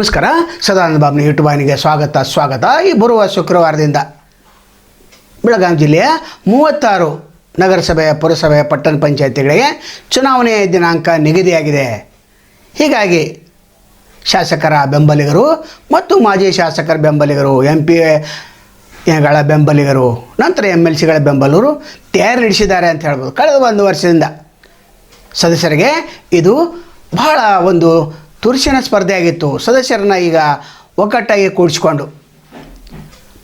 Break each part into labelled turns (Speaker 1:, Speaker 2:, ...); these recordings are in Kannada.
Speaker 1: ನಮಸ್ಕಾರ. ಸದಾನಂದ ಬಾಬ್ನ ಯೂಟ್ಯೂಬ್ ವಾಹಿನಿಗೆ ಸ್ವಾಗತ ಸ್ವಾಗತ. ಈ ಬರುವ ಶುಕ್ರವಾರದಿಂದ ಬೆಳಗಾವಿ ಜಿಲ್ಲೆಯ ಮೂವತ್ತಾರು ನಗರಸಭೆ ಪುರಸಭೆ ಪಟ್ಟಣ ಪಂಚಾಯತಿಗಳಿಗೆ ಚುನಾವಣೆಯ ದಿನಾಂಕ ನಿಗದಿಯಾಗಿದೆ. ಹೀಗಾಗಿ ಶಾಸಕರ ಬೆಂಬಲಿಗರು ಮತ್ತು ಮಾಜಿ ಶಾಸಕರ ಬೆಂಬಲಿಗರು ಎಂ ಪಿ ಗಳ ಬೆಂಬಲಿಗರು, ನಂತರ ಎಂ ಎಲ್ ಸಿಗಳ ಬೆಂಬಲರು ತಯಾರಿ ನಡೆಸಿದ್ದಾರೆ ಅಂತ ಹೇಳ್ಬೋದು. ಕಳೆದ ಒಂದು ವರ್ಷದಿಂದ ಸದಸ್ಯರಿಗೆ ಇದು ಬಹಳ ಒಂದು ತುರುಸಿನ ಸ್ಪರ್ಧೆಯಾಗಿತ್ತು ಸದಸ್ಯರನ್ನು ಈಗ ಒಗ್ಗಟ್ಟಾಗಿ ಕೂಡಿಸ್ಕೊಂಡು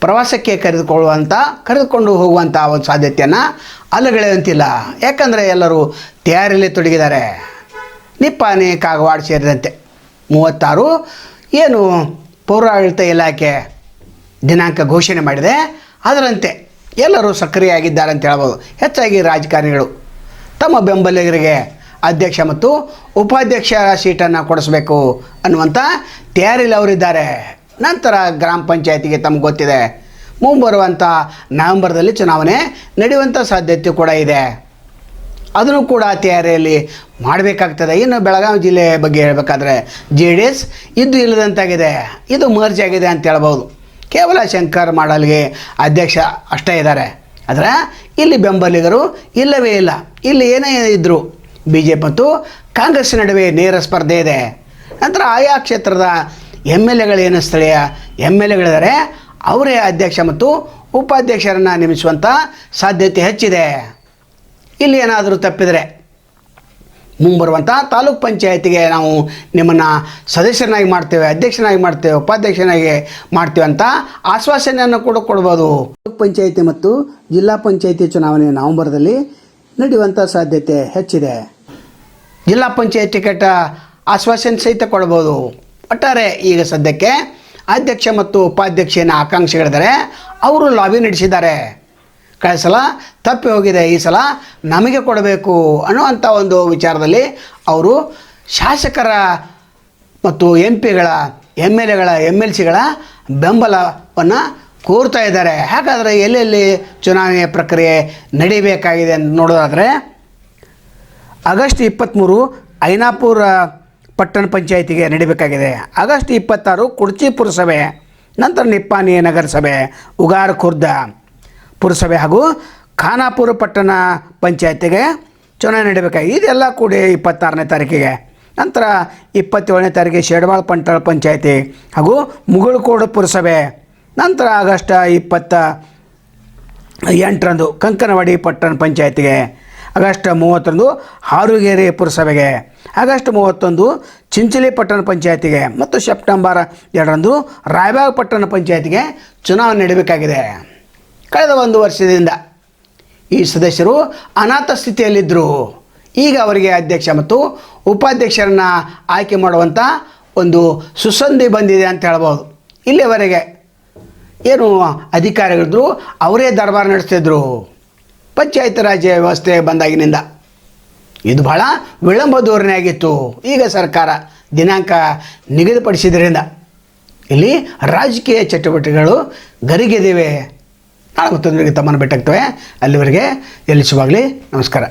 Speaker 1: ಪ್ರವಾಸಕ್ಕೆ ಕರೆದುಕೊಳ್ಳುವಂಥ ಕರೆದುಕೊಂಡು ಹೋಗುವಂಥ ಒಂದು ಸಾಧ್ಯತೆಯನ್ನು ಅಲ್ಲಗಳೆಯುವಂತಿಲ್ಲ ಯಾಕಂದರೆ ಎಲ್ಲರೂ ತಯಾರಿಯಲ್ಲಿ ತೊಡಗಿದ್ದಾರೆ. ನಿಪ್ಪಾನೆ, ಕಾಗವಾಡ ಸೇರಿದಂತೆ ಮೂವತ್ತಾರು ಏನು ಪೌರಾಡಳಿತ ಇಲಾಖೆ ದಿನಾಂಕ ಘೋಷಣೆ ಮಾಡಿದೆ. ಅದರಂತೆ ಎಲ್ಲರೂ ಸಕ್ರಿಯ ಆಗಿದ್ದಾರೆ ಅಂತ ಹೇಳ್ಬೋದು. ಹೆಚ್ಚಾಗಿ ರಾಜಕಾರಣಿಗಳು ತಮ್ಮ ಬೆಂಬಲಿಗರಿಗೆ ಅಧ್ಯಕ್ಷ ಮತ್ತು ಉಪಾಧ್ಯಕ್ಷರ ಸೀಟನ್ನು ಕೊಡಿಸ್ಬೇಕು ಅನ್ನುವಂಥ ತಯಾರಿಯಲ್ಲಿ ಅವರಿದ್ದಾರೆ. ನಂತರ ಗ್ರಾಮ ಪಂಚಾಯತಿಗೆ ತಮಗೆ ಗೊತ್ತಿದೆ. ಮುಂಬರುವಂಥ ನವೆಂಬರ್ದಲ್ಲಿ ಚುನಾವಣೆ ನಡೆಯುವಂಥ ಸಾಧ್ಯತೆ ಕೂಡ ಇದೆ. ಅದನ್ನು ಕೂಡ ತಯಾರಿಯಲ್ಲಿ ಮಾಡಬೇಕಾಗ್ತದೆ. ಇನ್ನು ಬೆಳಗಾವಿ ಜಿಲ್ಲೆ ಬಗ್ಗೆ ಹೇಳಬೇಕಾದ್ರೆ ಜೆ ಡಿ ಎಸ್ ಇದ್ದು ಇಲ್ಲದಂತಾಗಿದೆ. ಇದು ಮರ್ಜ್ ಆಗಿದೆ ಅಂತ ಹೇಳ್ಬೋದು. ಕೇವಲ ಶಂಕರ್ ಮಾಡಲ್ಗೆ ಅಧ್ಯಕ್ಷ ಅಷ್ಟೇ ಇದ್ದಾರೆ. ಆದರೆ ಇಲ್ಲಿ ಬೆಂಬಲಿಗರು ಇಲ್ಲವೇ ಇಲ್ಲ. ಇಲ್ಲಿ ಏನೇ ಇದ್ದರು ಬಿ ಜೆ ಮತ್ತು ಕಾಂಗ್ರೆಸ್ ನಡುವೆ ನೇರ ಸ್ಪರ್ಧೆ ಇದೆ. ನಂತರ ಆಯಾ ಕ್ಷೇತ್ರದ ಎಂ ಎಲ್ ಎಗಳೇನು ಸ್ಥಳೀಯ ಎಂ ಎಲ್ ಎಗಳಿದ್ದಾರೆ ಅವರೇ ಅಧ್ಯಕ್ಷ ಮತ್ತು ಉಪಾಧ್ಯಕ್ಷರನ್ನು ನೇಮಿಸುವಂಥ ಸಾಧ್ಯತೆ ಹೆಚ್ಚಿದೆ. ಇಲ್ಲಿ ಏನಾದರೂ ತಪ್ಪಿದರೆ ಮುಂಬರುವಂಥ ತಾಲೂಕ್ ಪಂಚಾಯತಿಗೆ ನಾವು ನಿಮ್ಮನ್ನು ಸದಸ್ಯರನ್ನಾಗಿ ಮಾಡ್ತೇವೆ ಅಧ್ಯಕ್ಷನಾಗಿ ಮಾಡ್ತೇವೆ ಉಪಾಧ್ಯಕ್ಷನಾಗಿ ಮಾಡ್ತೇವೆ ಅಂತ ಆಶ್ವಾಸನೆಯನ್ನು ಕೂಡ ಕೊಡ್ಬೋದು. ತಾಲೂಕ್ ಪಂಚಾಯತಿ ಮತ್ತು ಜಿಲ್ಲಾ ಪಂಚಾಯತಿ ಚುನಾವಣೆ ನವೆಂಬರ್ದಲ್ಲಿ ನಡೆಯುವಂಥ ಸಾಧ್ಯತೆ ಹೆಚ್ಚಿದೆ. ಜಿಲ್ಲಾ ಪಂಚಾಯತ್ ಟಿಕೆಟ್ ಆಶ್ವಾಸನೆ ಸಹಿತ ಕೊಡ್ಬೋದು. ಒಟ್ಟಾರೆ ಈಗ ಸದ್ಯಕ್ಕೆ ಅಧ್ಯಕ್ಷ ಮತ್ತು ಉಪಾಧ್ಯಕ್ಷನ ಆಕಾಂಕ್ಷಿಗಳಿದ್ದಾರೆ. ಅವರು ಲಾಬಿ ನಡೆಸಿದ್ದಾರೆ. ಕಳೆದ ಸಲ ತಪ್ಪಿ ಹೋಗಿದೆ. ಈ ಸಲ ನಮಗೆ ಕೊಡಬೇಕು ಅನ್ನುವಂಥ ಒಂದು ವಿಚಾರದಲ್ಲಿ ಅವರು ಶಾಸಕರ ಮತ್ತು ಎಂ ಪಿಗಳ ಎಂ ಎಲ್ ಎಗಳ ಎಂ ಎಲ್ ಸಿಗಳ ಬೆಂಬಲವನ್ನು ಕೋರ್ತಾ ಇದ್ದಾರೆ. ಹಾಗಾದರೆ ಎಲ್ಲೆಲ್ಲಿ ಚುನಾವಣೆಯ ಪ್ರಕ್ರಿಯೆ ನಡೀಬೇಕಾಗಿದೆ ಅಂತ ನೋಡೋದಾದರೆ ಆಗಸ್ಟ್ ಇಪ್ಪತ್ತ್ಮೂರು ಐನಾಪುರ ಪಟ್ಟಣ ಪಂಚಾಯಿತಿಗೆ ನಡೀಬೇಕಾಗಿದೆ. ಆಗಸ್ಟ್ ಇಪ್ಪತ್ತಾರು ಕುಡ್ಚಿ ಪುರಸಭೆ ನಂತರ ನಿಪ್ಪಾನಿ ನಗರಸಭೆ, ಉಗಾರ್ ಖುರ್ದ ಪುರಸಭೆ ಹಾಗೂ ಖಾನಾಪುರ ಪಟ್ಟಣ ಪಂಚಾಯತಿಗೆ ಚುನಾವಣೆ ನಡೀಬೇಕಾಗಿದೆ. ಇದೆಲ್ಲ ಕೂಡಿ ಇಪ್ಪತ್ತಾರನೇ ತಾರೀಕಿಗೆ. ನಂತರ ಇಪ್ಪತ್ತೇಳನೇ ತಾರೀಕಿಗೆ ಶೇಡ್ವಾಳ್ ಪಂಟಾಳ್ ಪಂಚಾಯತಿ ಹಾಗೂ ಮುಗುಳ್ಕೋಡು ಪುರಸಭೆ, ನಂತರ ಆಗಸ್ಟ್ ಇಪ್ಪತ್ತ ಎಂಟರಂದು ಕಂಕನವಾಡಿ ಪಟ್ಟಣ ಪಂಚಾಯತಿಗೆ ಆಗಸ್ಟ್ ಮೂವತ್ತೊಂದು ಹಾರುಗೇರಿ ಪುರಸಭೆಗೆ, ಆಗಸ್ಟ್ ಮೂವತ್ತೊಂದು ಚಿಂಚಲಿ ಪಟ್ಟಣ ಪಂಚಾಯತಿಗೆ ಮತ್ತು ಸೆಪ್ಟೆಂಬರ್ ಎರಡರಂದು ರಾಯಬಾಗ್ ಪಟ್ಟಣ ಪಂಚಾಯತಿಗೆ ಚುನಾವಣೆ ನಡೆಯಬೇಕಾಗಿದೆ ಕಳೆದ ಒಂದು ವರ್ಷದಿಂದ ಈ ಸದಸ್ಯರು ಅನಾಥ ಸ್ಥಿತಿಯಲ್ಲಿದ್ದರು. ಈಗ ಅವರಿಗೆ ಅಧ್ಯಕ್ಷ ಮತ್ತು ಉಪಾಧ್ಯಕ್ಷರನ್ನು ಆಯ್ಕೆ ಮಾಡುವಂಥ ಒಂದು ಸುಸಂಧಿ ಬಂದಿದೆ ಅಂತ ಹೇಳ್ಬೋದು. ಇಲ್ಲಿವರೆಗೆ ಏನು ಅಧಿಕಾರಿಗಳಿದ್ರು ಅವರೇ ದರ್ಬಾರ್ ನಡೆಸ್ತಿದ್ರು. ಪಂಚಾಯತ್ ರಾಜ್ ವ್ಯವಸ್ಥೆ ಬಂದಾಗಿನಿಂದ. ಇದು ಬಹಳ ವಿಳಂಬ ಧೋರಣೆ ಆಗಿತ್ತು. ಈಗ ಸರ್ಕಾರ ದಿನಾಂಕ ನಿಗದಿಪಡಿಸಿದ್ರಿಂದ ಇಲ್ಲಿ ರಾಜಕೀಯ ಚಟುವಟಿಕೆಗಳು ಗರಿಗೆದಿವೆ. ನಾಳೆ ಮತ್ತೊಂದರಿಗೆ ತಮ್ಮನ್ನು ಅಲ್ಲಿವರೆಗೆ ಎಲ್ಲಿಸುವಾಗಲಿ ನಮಸ್ಕಾರ.